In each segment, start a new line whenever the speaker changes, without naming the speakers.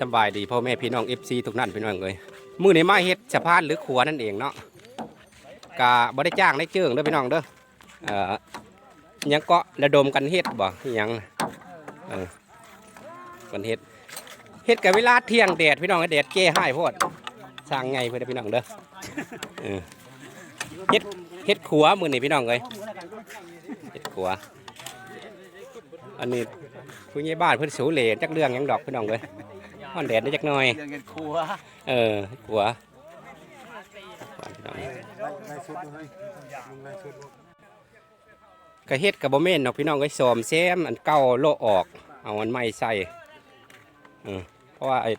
สบายดีพ่อแม่พี่น้อง FC ทุกนั่นพี่น้องเลยมื้อนี้มาเฮ็ดสะพานหรือขัวนั่นเองเนาะกะบ่ได้จ้างได้เจิงเด้อพี่น้องเด้อเอ่อยังเกาะระดมกันเฮ็ดบ่อิหยังเออกันเฮ็ดเฮ็ดกับเวลาเที่ยงแดดพี่น้องแดดแก้ให้โพดสร้างไงเพื่อนพี่น้องเด้อเออเฮ็ดเฮ็ดขัวมื้อนี้พี่น้องเลยเฮ็ดขัวอันนี้ผู้ใหญ่บ้านเพิ่นสูเหลนจักเรื่องยังดอกพี่น้องเลย อนแดดได้จักหน่อย
เรื่องเงินครัว
เออขัวพี่น้อง
ไล่ชุดดูให้ลุงไล่ชุดดู
ก็เฮ็ดกับบ่แม่นดอกพี่น้องก็ซ้อมแซมอันเก่าโลออก เอาอันใหม่ใส่เออเพราะว่าไอ้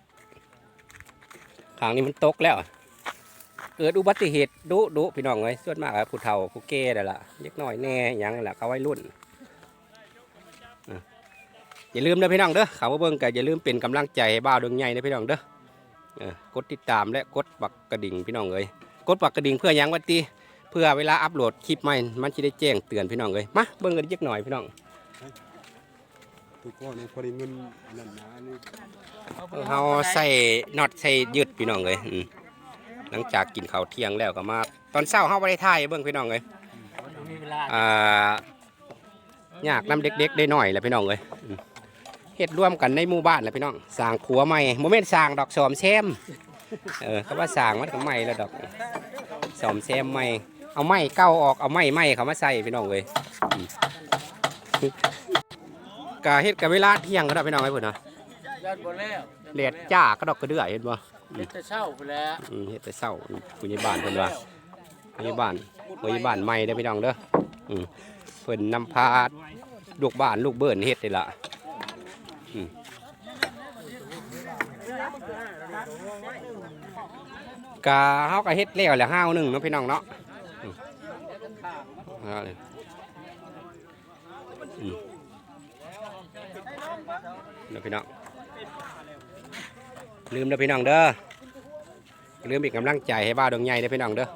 ทางนี้มันตกแล้ว เกิดอุบัติเหตุดุดุพี่น้องเลยส่วนมากอะผู้เฒ่าผู้แก่นั่นล่ะเล็กน้อยแน่หยังนั่นล่ะเขาวัยรุ่นเออ อย่าลืมเด้อพี่น้องเด้อเขามาเบิ่งก็อย่าลืมเป็นกำลังใจให้บ้าวดวงใหญ่เด้อพี่น้องเด้อเออกดติดตามและกดปักกระดิ่งพี่น้องเลยกดปักกระดิ่งเพื่อหยังวันตีเพื่อเวลาอัปโหลดคลิปใหม่มันจะได้แจ้งเตือนพี่น้องเลยมาเบิ่งกันจักหน่อยพี่น้อง
ทุกคนนี่พอดีเงินนั่นนะนี่
เฮาใส่น็อตใส่ยึดพี่น้องเลยอืมหลังจากกินข้าวเที่ยงแล้วก็มาตอนเช้าเฮาบ่ได้ถ่ายให้เบิ่งพี่น้องเลย
มีเวลา
อ่ายากน้ำเด็กๆได้หน่อยแหละพี่น้องเลยอืม เฮ็ดร่วมกันในหมู่บ้านแหละพี่น้องสร้างขัวใหม่โมเมนต์สร้างดอกสอมแซมเออเขาว่าสร้างมันก็ใหม่แล้วดอกสอมแซมใหม่เอาไม้เก้าออกเอาไม้ใหม่เขามาใส่พี่น้องเลยอืมกะเฮ็ดกับเวลาเที่ยงก็ได้พี่น้องไอ้เพิ่นเนาะ
ญาติบ่แล้ว
เลียดจ้ากระดอกกระเดื่อยเห็นบ่
เฮ็ดแต่เช้าไปแล้ว
อืมเฮ็ดแต่เช้าผู้ใหญ่บ้านเพิ่นว่าผู้ใหญ่บ้านผู้ใหญ่บ้านใหม่เด้อพี่น้องเด้ออืมเพิ่นนำพาลูกบ้านลูกเบิ้นเฮ็ดนี่ล่ะอืม กะเฮาก็เฮ็ดแล้วแหละห้าวหนึ่งเนาะพี่น้องเนาะเอาเลยอืมเนาะพี่น้องลืมเด้อพี่น้องเด้อลืมเป็นกำลังใจให้บ้าดวงใหญ่เด้อพี่น้องเด้อ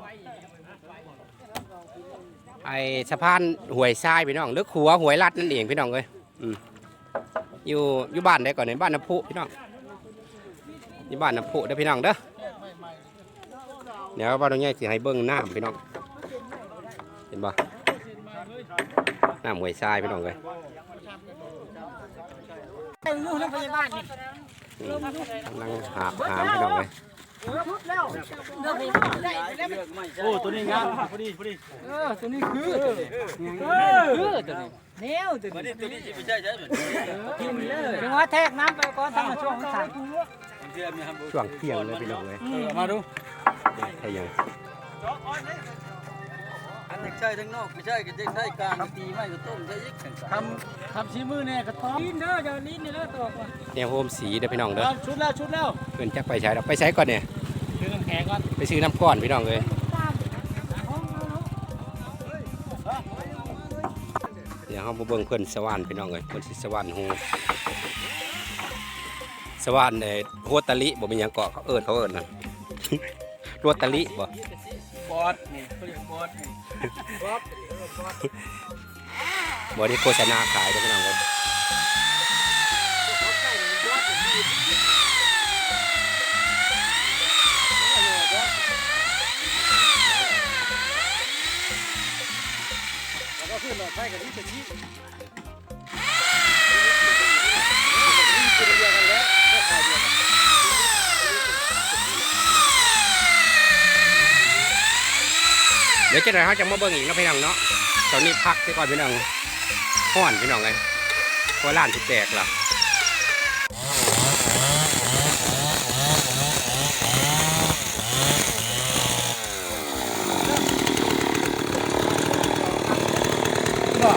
ไอสะพานหวยทรายพี่น้องหรือขัวหวยลัดนั่นเองพี่น้องเลยอืม อยู่อยู่บ้านได้ก่อนในบ้านน้ำพุพี่น้องอยู่บ้านน้ำพุเด้อพี่น้องเด้อเดี๋ยวบ้าวดวงใหญ่สิให้เบิ้งน้ำพี่น้องเห็นบ่น้ำหวยทรายพี่น้องเลย
อยู่ในพยาบาลนี่
อืมกำลังหาบหามพี่น้องเลย
โอ้ตัวนี้งามพอดีพอดีเออตัวนี้คือตัวนี้คือตัวนี้แนวตัวนี้ตัวนี้สิไม่ใช่ใช่เหมือนกินเลยถึงว่าแทกน้ำไปก่อนทำช่วงสาม
ช่วงเที่ยงเลยพี่น้องเลย
มาดู
ใช่ยัง
อันนี้ใช่ทั้งนอกไม่ใช่ก็จะใช่กลางตีไม่ก็ต้มใช่ยิก
ทำทำชี้มือเนี่ยกระท้อลิ้นเด้อเดี๋ยวลิ้นเนี่ยเด้อตัวก่อน
แนวโฮมสีเด้อพี่น้องเด้อ
ชุดแล้วชุดแล้ว
เพื่อนจักไปใช้ดอกไปใช้ก่อนเนี่ย
คือน้ำแข็งก่อน
ไปซื้อน้ำก้อนพี่น้องเลยเดี๋ยวเรามาเบิ่งเพื่อนสวรรค์พี่น้องเลยเพื่อนสิสวรรค์โฮสวรรค์เอ่อโฮตาลิบ่มีหยังเกาะเขาเอิ้นเขาเอิ้นนั่นโรตาลิบ่
บอสนี่เขาเรียกบอสนี่
บอดี้โฆษณาขายด้อพี่น้องเลย
ก็ขึ้นหลอดไฟกับนี่จะชี้
เดี๋ยวเจ้ะได้เขาจะมาเบิ้งอีกนะพี่น้องเนาะตอนนี้พักไปก่อนพี่น้องห่อนพี่น้องเลยเพราะล้านถูกแตกล่ะก็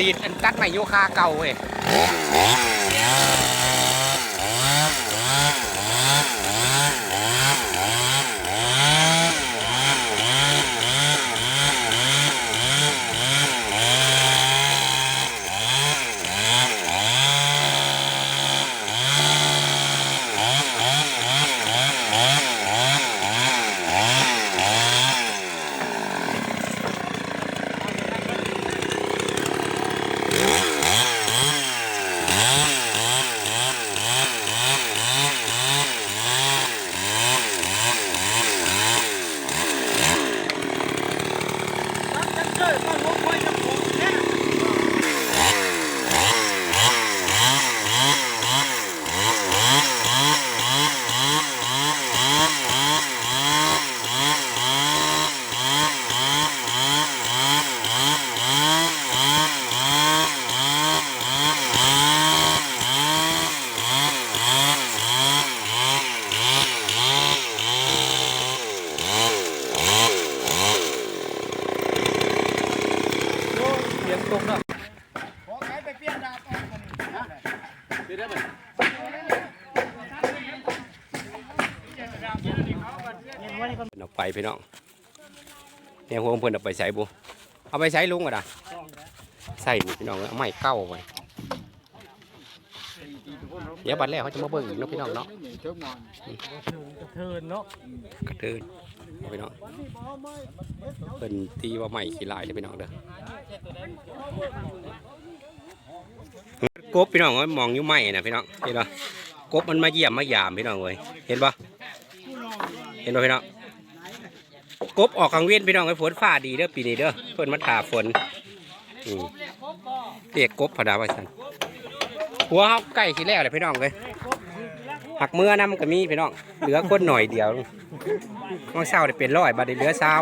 ดีนตัดใหม่โยคาเก่าเว้ยเพิ่ นเอาไปพี่น้องเนี่ยหัวของเพิ่นเอาไปใส่บุเอาไปใส่ลุงก็ได้ใส่นี่พี่น้องเอาไม้เก้าไว้เดี๋ยวบัดแล้วเขาจะมาเบิ่งอีกเนาะพี่น้องเนาะ
เทินเนาะ
กระเทินเอาพี่น้องเพิ่นตีว่าไม้ขี้ลายเด้อพี่น้องเด้อกบพี่น้องเอ้ยมองอยู่ไม้น่ะพี่น้องเห็นบ่กบมันมาเยี่ยมมายามพี่น้องเว้ยเห็นบ่เห็นบ่พี่น้อง กบออกกลางเว้นพี่น้องไอ้ฝนฟ้าดีเด้อปีนี้เด้อเพิ่นมาถาฝนอืมเรียกกบพะดาว่าซั่นหัวเฮาใกล้สิแล้วเลยพี่น้องเอ้ยหักเมื่อนำก็มีพี่น้องเหลือคนหน่อยเดียวมื่อเช้าได้เป็นร้อยบัดได้เหลือเช้า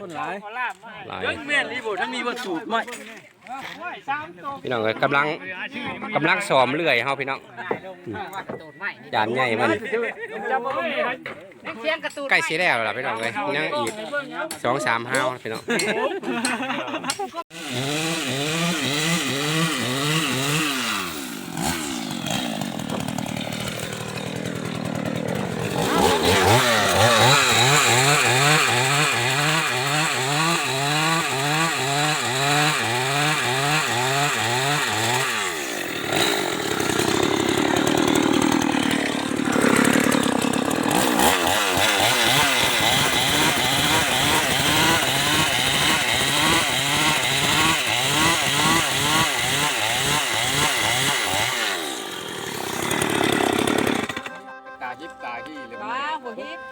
คนหลาย
หลาย
แม่นรีบ่ถ้ามีบ่สูตรไหม
พี่น้องเอ้ยกำลังกำลังซ้อมเรื่อยเฮาพี่น้องอืมจานใหญ่มัน
เสียงกระตูน
ใกล้สิแล้วล่ะพี่น้องเอ้ยยังอีกสองสามห้าวพี่น้อง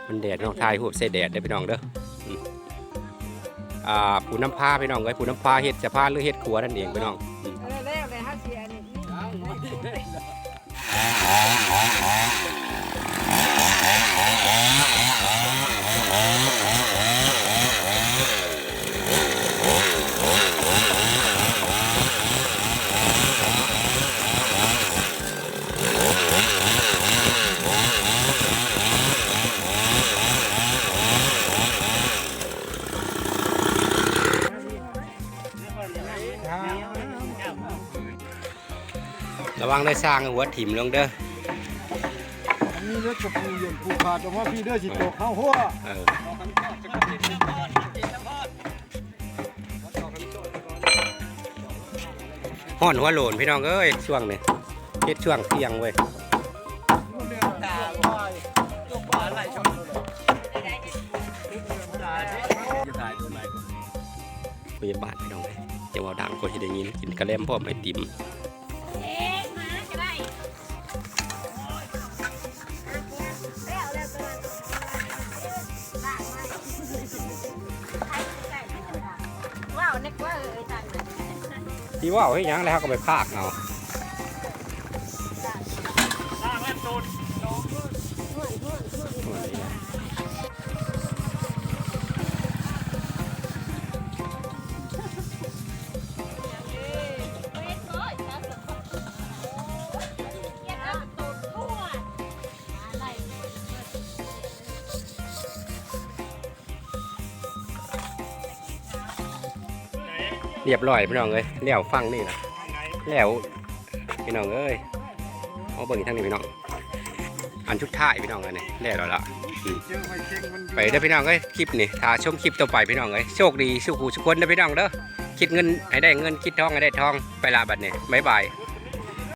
มันแดดน้องทายหูบใส่แดดได้อพี่น้องเด้ออืมอ่าปูน้ำพาพี่น้องเอ้ยปูน้ำพาเฮ็ดจะพาหรือเฮ็ดขัวนั่นเองพี่น้องอืม
แรกเลยฮะเสียนี่
งได้สร้างหัวถิ่มลงเด้อ
อันนี้เลือดกระปูเย็นปูขาดแต่ว่าพี่เด้อสิตกเข้าหัว
เออห่อนหัวโหลนพี่น้องเอ้ยช่วงนี้เฮ็ดช่วงเที่ยงเว้ยพยาบาลพี่น้องเอ้ยจะว่าดังคนที่ได้ยินกินกระเล่มพร้อมไอติม
ที่
ว่าเฮ้ยยังแล้วเขาก็ไปพากเอา เรียบร้อยพี่น้องเอ้ยแล้วฟังนี่นะแล้วพี่น้องเอ้ยเอาเบิ่งทางนี้พี่น้องอันชุดท้ายพี่น้องเอ้ยนี่แล้วแล้วล่ะ
เอไฟเค็งมัน
ไปเด้อพี่น้องเอ้ยคลิปนี่ถ้าชมคลิปต่อไปพี่น้องเอ้ยโชคดีสุขหูสุขคนเด้อพี่น้องเด้อคิดเงินให้ได้เงินคิดทองให้ได้ทองไปลาบัดนี่บ๊ายบาย